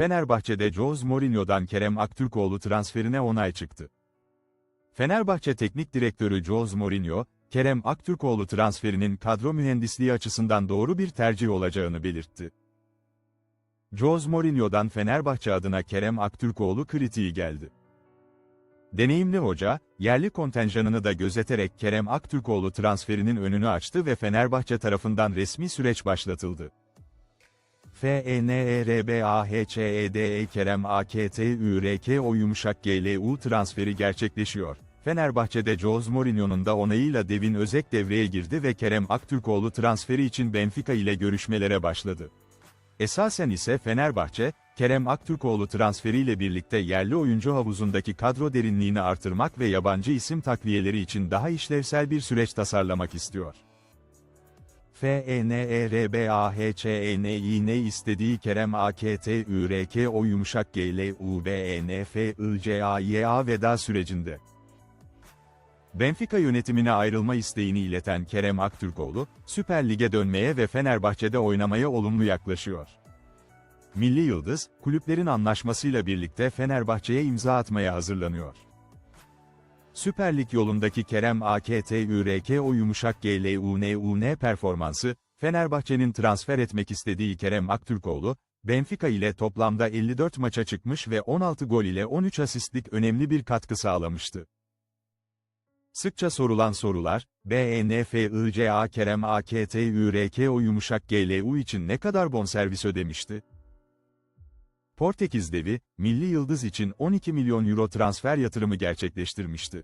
Fenerbahçe'de Jose Mourinho'dan Kerem Aktürkoğlu transferine onay çıktı. Fenerbahçe Teknik Direktörü Jose Mourinho, Kerem Aktürkoğlu transferinin kadro mühendisliği açısından doğru bir tercih olacağını belirtti. Jose Mourinho'dan Fenerbahçe adına Kerem Aktürkoğlu kritiği geldi. Deneyimli hoca, yerli kontenjanını da gözeterek Kerem Aktürkoğlu transferinin önünü açtı ve Fenerbahçe tarafından resmi süreç başlatıldı. E FENERBAHÇEDE Kerem AKTÜRKO yumuşak GLU transferi gerçekleşiyor. Fenerbahçe'de Jose Mourinho'nun da onayıyla Devin Özek devreye girdi ve Kerem Aktürkoğlu transferi için Benfica ile görüşmelere başladı. Esasen ise Fenerbahçe, Kerem Aktürkoğlu transferiyle birlikte yerli oyuncu havuzundaki kadro derinliğini artırmak ve yabancı isim takviyeleri için daha işlevsel bir süreç tasarlamak istiyor. E FENERBAHÇENİ ne istediği Kerem AKTÜRKO yumuşak GLUBENFICAYA veda sürecinde. Benfica yönetimine ayrılma isteğini ileten Kerem Aktürkoğlu, Süper Lig'e dönmeye ve Fenerbahçe'de oynamaya olumlu yaklaşıyor. Milli Yıldız, kulüplerin anlaşmasıyla birlikte Fenerbahçe'ye imza atmaya hazırlanıyor. Süper Lig yolundaki Kerem AKTÜRKO yumuşak GLUNUN performansı, Fenerbahçe'nin transfer etmek istediği Kerem Aktürkoğlu, Benfica ile toplamda 54 maça çıkmış ve 16 gol ile 13 asistlik önemli bir katkı sağlamıştı. Sıkça sorulan sorular, BNFICA Kerem AKTÜRKO yumuşak GLU için ne kadar bonservis ödemişti? Portekiz devi, Milli Yıldız için 12 milyon euro transfer yatırımı gerçekleştirmişti.